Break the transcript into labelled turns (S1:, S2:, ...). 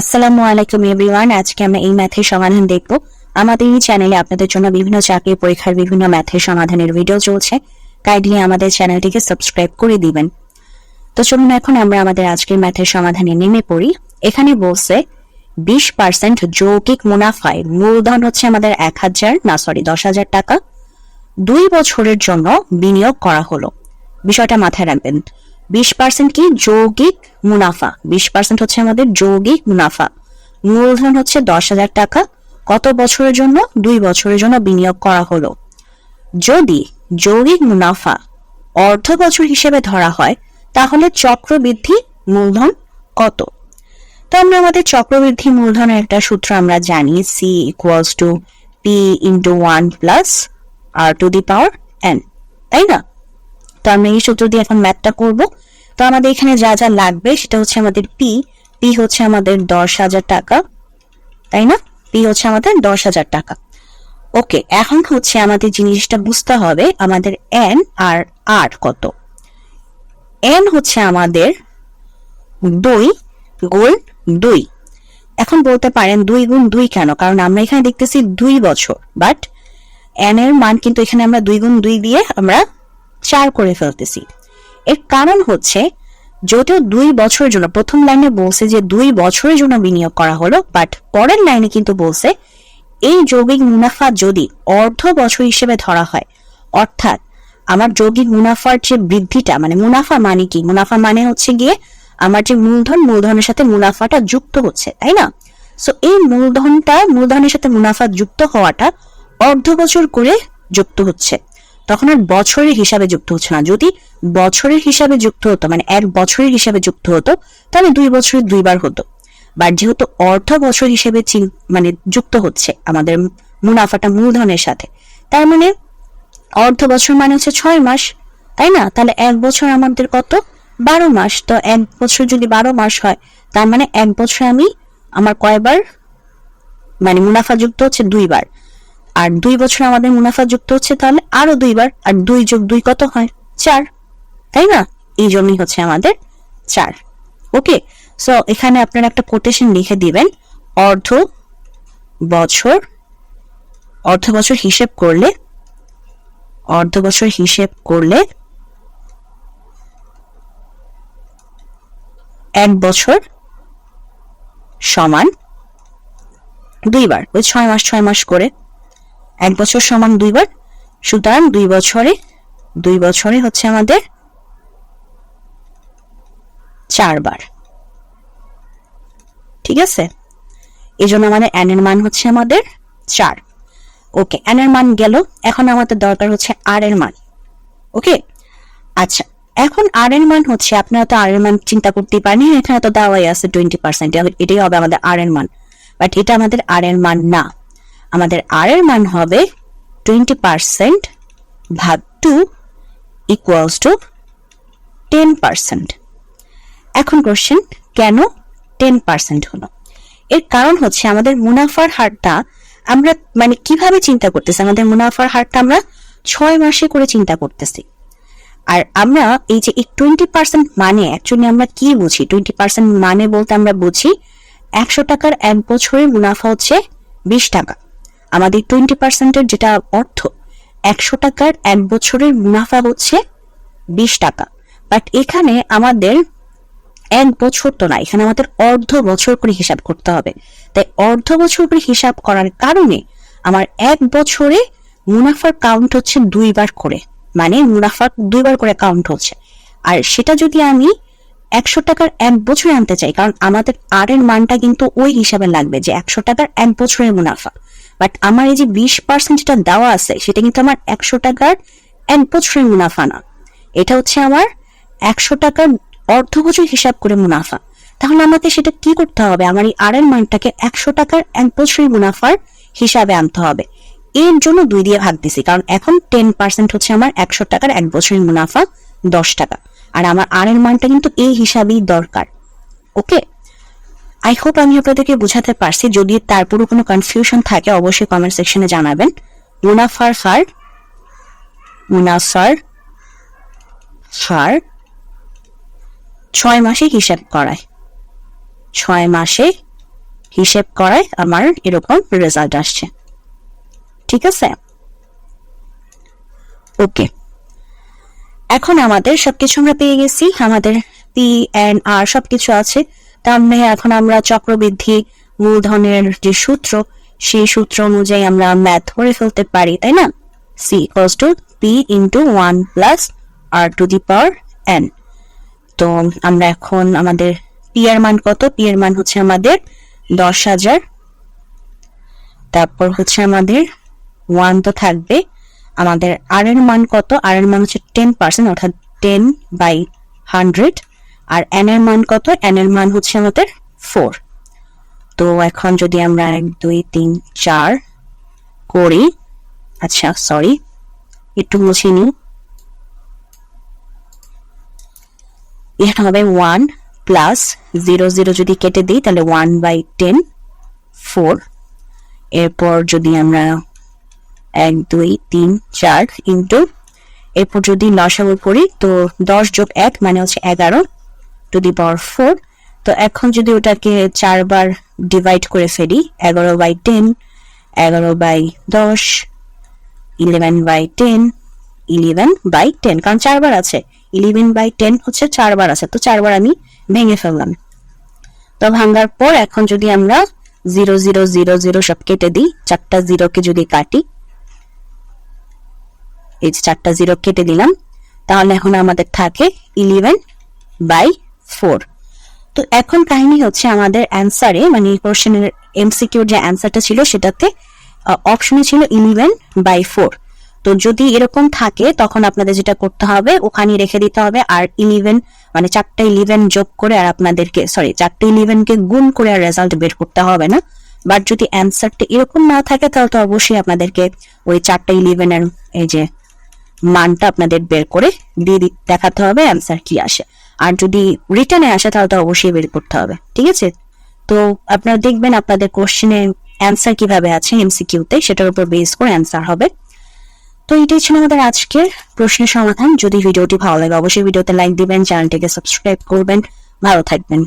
S1: আসসালামু আলাইকুম এভরিওয়ান, আজকে আমরা এই ম্যাথের সমাধান দেখব। আমাদের এই চ্যানেলে আপনাদের জন্য বিভিন্ন চাকরির পরীক্ষার বিভিন্ন ম্যাথের সমাধানের ভিডিও চলছে। কাইন্ডলি আমাদের চ্যানেলটিকে সাবস্ক্রাইব করে দিবেন। তো চলুন এখন আমরা আমাদের আজকের ম্যাথের সমাধানে নেমে পড়ি। এখানে বলছে, বিশ পার্সেন্ট যৌগিক মুনাফায় মূলধন হচ্ছে আমাদের এক হাজার, না সরি দশ হাজার টাকা। দুই বছরের জন্য বিনিয়োগ করা হলো। বিষয়টা মাথায় রাখবেন। বিশ পার্সেন্ট কি যৌগিক মুনাফা? বিশ পার্সেন্ট হচ্ছে আমাদের যৌগিক মুনাফা। মূলধন হচ্ছে দশ হাজার টাকা। কত বছরের জন্য? দুই বছরের জন্য বিনিয়োগ করা হলো। যদি যৌগিক মুনাফা অর্ধ বছর হিসেবে ধরা হয়, তাহলে চক্রবৃদ্ধি মূলধন কত? তো আমরা আমাদের চক্রবৃদ্ধি মূলধনের একটা সূত্র আমরা জানি C equals to P into one plus R to the power N তাই না? তো আমরা এই সূত্র দিয়ে এখন ম্যাথটা করব। তো আমাদের এখানে যা যা লাগবে সেটা হচ্ছে আমাদের পি পি হচ্ছে আমাদের দশ হাজার টাকা, তাই না? পি হচ্ছে আমাদের দশ হাজার টাকা। ওকে এখন হচ্ছে আমাদের জিনিসটা বুঝতে হবে, আমাদের এন আর আর কত। এন হচ্ছে আমাদের দুই গুণ দুই। এখন বলতে পারেন দুই গুণ দুই কেন? কারণ আমরা এখানে দেখতেছি দুই বছর বাট এন এর মান কিন্তু এখানে আমরা দুই গুণ দুই দিয়ে আমরা চার করে ফেলতেছি। এর কারণ হচ্ছে, যদিও দুই বছরের জন্য, প্রথম লাইনে বলছে যে দুই বছরের জন্য বিনিয়োগ করা হলো বাট পরের লাইনে কিন্তু বলছে, এই যৌগিক মুনাফা যদি অর্ধ বছর হিসেবে ধরা হয়, অর্থাৎ আমার যৌগিক মুনাফার যে বৃদ্ধিটা মানে মুনাফা মানে কি? মুনাফা মানে হচ্ছে গিয়ে আমার যে মূলধন, মূলধনের সাথে মুনাফাটা যুক্ত হচ্ছে, তাই না? সো এই মূলধনটা, মূলধনের সাথে মুনাফা যুক্ত হওয়াটা অর্ধ বছর করে যুক্ত হচ্ছে। তখন আর বছরের হিসাবে যুক্ত হচ্ছে না। যদি বছরের হিসাবে যুক্ত হতো মানে এক বছরের হিসাবে যুক্ত হতো, তাহলে দুই বছরে দুইবার হতো। বাট যেহেতু অর্ধ বছর হিসেবে মানে যুক্ত হচ্ছে আমাদের মুনাফাটা মূলধনের সাথে, তার মানে অর্ধ বছর মানে হচ্ছে ছয় মাস, তাই না? তাহলে এক বছর আমাদের কত? বারো মাস। তো এক বছর যদি বারো মাস হয়, তার মানে এক বছর আমি আমার কয়বার মানে মুনাফা যুক্ত হচ্ছে দুইবার। আর দুই বছর আমাদের মুনাফা যুক্ত হচ্ছে তাহলে আরও দুইবার, আর দুই যোগ দুই কত হয়? চার। তাই না? এই জন্যই হচ্ছে আমাদের চার। ওকে? সো এখানে আপনারা একটা কোটেশন লিখে দিবেন। অর্ধ বছর অর্ধ বছর হিসেব করলে, অর্ধ বছর হিসেব করলে এক বছর সমান দুইবার। ওই ছয় মাস ছয় মাস করে এক বছর সমান দুইবার সুতরাং দুই বছরে দুই বছরে হচ্ছে আমাদের চারবার ঠিক আছে? এই জন্য আমাদের n এর মান হচ্ছে আমাদের চার। ওকে, n এর মান গেল। এখন আমাদের দরকার হচ্ছে r এর মান। ওকে? আচ্ছা এখন আর এর মান হচ্ছে, আপনারা তো আর এর মান চিন্তা করতেই পারেন এখানে তো দেওয়াই আছে টোয়েন্টি পার্সেন্ট এটাই হবে আমাদের আর এর মান। বাট এটা আমাদের আর এর মান না। আমাদের আর এর মান হবে টোয়েন্টি পার্সেন্ট ভাগ two equals to ten percent এখন কোশ্চেন কেন টেন পার্সেন্ট হলো? এর কারণ হচ্ছে আমাদের মুনাফার হারটা আমরা মানে কীভাবে চিন্তা করতেছি? আমাদের মুনাফার হারটা আমরা ছয় মাসে করে চিন্তা করতেছি। আর আমরা এই যে টোয়েন্টি পার্সেন্ট মানে অ্যাকচুয়ালি আমরা কি বুঝি? টোয়েন্টি পার্সেন্ট মানে বলতে আমরা বুঝি একশো টাকার এক বছরের মুনাফা হচ্ছে বিশ টাকা। আমাদের টোয়েন্টি পার্সেন্টের যেটা অর্থ, একশো টাকার এক বছরের মুনাফা হচ্ছে বিশ টাকা। বাট এখানে আমাদের এক বছর তো না, এখানে আমাদের অর্ধ বছর করে হিসাব করতে হবে। তাই অর্ধ বছর করে হিসাব করার কারণে আমার এক বছরে মুনাফার কাউন্ট হচ্ছে দুইবার করে মানে মুনাফা দুইবার করে কাউন্ট হচ্ছে। আর সেটা যদি আমি একশো টাকার এক বছরে আনতে চাই, কারণ আমাদের আর এর মানটা কিন্তু ওই হিসাবে লাগবে যে একশো টাকার এক বছরের মুনাফা। বাট আমার এই যে বিশ পার্সেন্ট যেটা দেওয়া আছে, সেটা কিন্তু আমার একশো টাকার এক বছরের মুনাফা না। এটা হচ্ছে আমার একশো টাকার অর্ধ বছর হিসাব করে মুনাফা। তাহলে আমাকে সেটা কি করতে হবে? আমার এই আর এর মানটাকে একশো টাকার এক বছরের মুনাফার হিসাবে আনতে হবে। এর জন্য দুই দিয়ে ভাগ দিছি, কারণ এখন টেন পার্সেন্ট হচ্ছে আমার একশো টাকার এক বছরের মুনাফা দশ টাকা। আর আমার আর এর মানটা কিন্তু এই হিসাবেই দরকার। ওকে আই হোপ আমি আপনাদেরকে বোঝাতে পারছি, যদি তারপরও কোনো কনফিউশন থাকে, অবশ্যই কমেন্ট সেকশনে জানাবেন। মুনাফার হার মুনাফার হার ছয় মাসে হিসাব করায়। ছয় মাসে হিসেব করায়, আমার এরকম রেজাল্ট আসছে। ঠিক আছে? ওকে। এখন আমাদের সবকিছু আমরা পেয়ে গেছি। আমাদের পি এন আর সবকিছু আছে। মানে এখন আমরা চক্রবৃদ্ধি মূলধনের যে সূত্র, সেই সূত্র অনুযায়ী আমরা ম্যাথ করে ফেলতে পারি, তাই না? C equals to P into one plus R to the power N তো আমরা এখন আমাদের পি এর মান কত? পি এর মান হচ্ছে আমাদের দশ হাজার। তারপর হচ্ছে আমাদের ওয়ান তো থাকবে। আমাদের আর এর মান কত? আর এর মান হচ্ছে টেন পার্সেন্ট অর্থাৎ টেন বাই হান্ড্রেড আর এন এর মান কত? এন এর মান হচ্ছে আমাদের ফোর তো এখন যদি আমরা এক, দুই, তিন, চার করি আচ্ছা সরি একটু মুছে নিই। এটা হবে ওয়ান প্লাস জিরো জিরো যদি কেটে দিই, তাহলে ওয়ান বাই টেন ফোর এরপর যদি আমরা এক, দুই, তিন, চার ইন্টু এরপর যদি লসাগু করি, তো দশ যোগ এক মানে হচ্ছে এগারো। টু দি পাওয়ার ফোর তো এখন যদি ওটাকে চারবার ডিভাইড করে ফেলি, এগারো বাই টেন এগারো বাই দশ eleven by ten eleven by ten কারণ চারবার আছে ইলেভেন বাই টেন হচ্ছে চারবার আছে, তো চারবার আমি ভেঙে ফেললাম। তো ভাঙার পর এখন যদি আমরা জিরো জিরো জিরো জিরো সব কেটে দিই, চারটা জিরোকে যদি কাটি, এই চারটা জিরো কেটে দিলাম, তাহলে এখন আমাদের থাকে ইলেভেন বাই ফোর তো এখন কাহিনী হচ্ছে আমাদের অ্যান্সারে মানে কোশ্চেনের এমসিকিউর যে অ্যান্সারটা ছিল সেটাতে অপশনে ছিল ইলেভেন বাই ফোর তো যদি এরকম থাকে, তখন আপনাদের যেটা করতে হবে ওখানে রেখে দিতে হবে, আর ইলেভেন মানে চারটা ইলেভেন যোগ করে আর আপনাদেরকে সরি চারটা ইলেভেনকে গুণ করে আর রেজাল্ট বের করতে হবে না। বাট যদি অ্যান্সারটা এরকম না থাকে, তাহলে তো অবশ্যই আপনাদেরকে ওই চারটা ইলেভেনের এই যে মানটা আপনাদের বের করে দিয়ে দেখাতে হবে অ্যান্সার কি আসে। আর যদি রিটার্নে আসে, তাহলে তো অবশ্যই বের করতে হবে, ঠিক আছে? তো আপনারা দেখবেন আপনাদের কোশ্চেনে অ্যান্সার কীভাবে আছে এমসিকিউতে সেটার উপর বেস করে অ্যান্সার হবে। তো এটাই ছিল আমাদের আজকের প্রশ্নের সমাধান। যদি ভিডিওটি ভালো লাগে, অবশ্যই ভিডিওতে লাইক দিবেন চ্যানেলটিকে সাবস্ক্রাইব করবেন। ভালো থাকবেন।